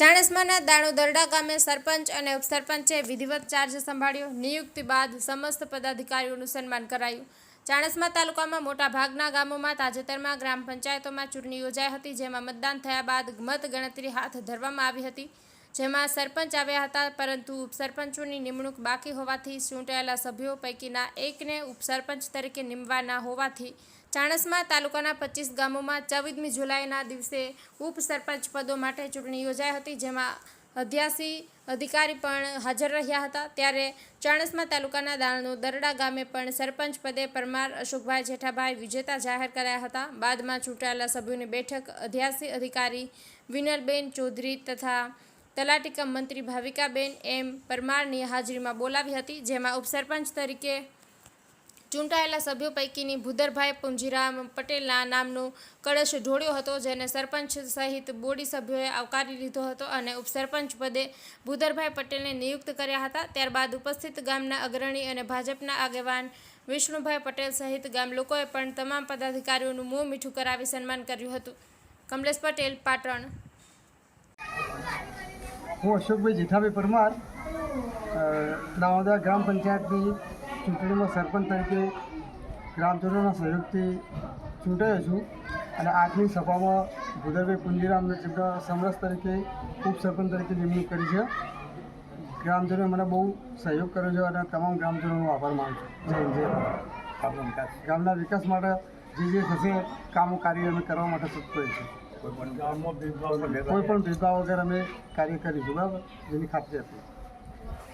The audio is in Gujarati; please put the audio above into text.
ચાણસ્માના દાણોદરડા ગામે સરપંચ અને ઉપસરપંચે વિધિવત ચાર્જ સંભાળ્યો. નિયુક્તિ બાદ સમસ્ત પદાધિકારીઓનું સન્માન કરાયું. ચાણસ્મા તાલુકામાં મોટા ભાગના ગામોમાં તાજેતરમાં ગ્રામ પંચાયતોમાં ચૂંટણી યોજાઈ હતી, જેમાં મતદાન થયા બાદ મત ગણતરી હાથ ધરવામાં આવી હતી. જેમાં સરપંચ આવ્યા હતા, પરંતુ ઉપસરપંચોની નિમણૂક બાકી હોવાથી ચૂંટાયેલા સભ્યો પૈકીના એકને ઉપસરપંચ તરીકે નિમવાના હોવાથી ચાણસમા તાલુકાના પચીસ ગામોમાં ચૌદમી જુલાઈના દિવસે ઉપસરપંચ પદો માટે ચૂંટણી યોજાઈ હતી, જેમાં અધ્યાસી અધિકારી પણ હાજર રહ્યા હતા. ત્યારે ચાણસમા તાલુકાના દાણનો દરડા ગામે પણ સરપંચ પદે પરમાર અશોકભાઈ જેઠાભાઈ વિજેતા જાહેર કરાયા હતા. બાદમાં ચૂંટાયેલા સભ્યોની બેઠક અધ્યાસી અધિકારી વિનરબેન ચૌધરી તથા તલાટીકમ મંત્રી ભાવિકાબેન એમ પરમારની હાજરીમાં બોલાવી હતી, જેમાં ઉપસરપંચ તરીકે ચૂંટાયેલા સભ્યો પૈકીની ભૂદરભાઈ પુંજીરામ પટેલના નામનો કળશ ઢોળ્યો હતો, જેને સરપંચ સહિત બોડી સભ્યોએ આવકારી લીધો હતો અને ઉપસરપંચ પદે ભૂદરભાઈ પટેલને નિયુક્ત કર્યા હતા. ત્યારબાદ ઉપસ્થિત ગામના અગ્રણી અને ભાજપના આગેવાન વિષ્ણુભાઈ પટેલ સહિત ગામ લોકોએ પણ તમામ પદાધિકારીઓનું મોં મીઠું કરાવી સન્માન કર્યું હતું. કમલેશ પટેલ, પાટણ. હું અશોકભાઈ જેઠાભાઈ પરમાર અ, ગ્રામ પંચાયતની ચૂંટણીમાં સરપંચ તરીકે ગ્રામજનોના સહયોગથી ચૂંટાયો છું અને આજની સભામાં ભૂદરભાઈ પુંજીરામને જેમના સમરસ તરીકે ઉપસરપંચ તરીકે નિમણૂક કરી છે. ગ્રામજનોએ મને બહુ સહયોગ કર્યો છે અને તમામ ગ્રામજનોનો આભાર માનું છું. જય જય ગામના વિકાસ માટે જે જે થશે કામો કાર્ય અમે કરવા માટે તત્પર છે. કોઈ પણ ભેદભાવ વગર. અમે કાર્ય કરીશું બરાબર? જેની ખાતરી આપી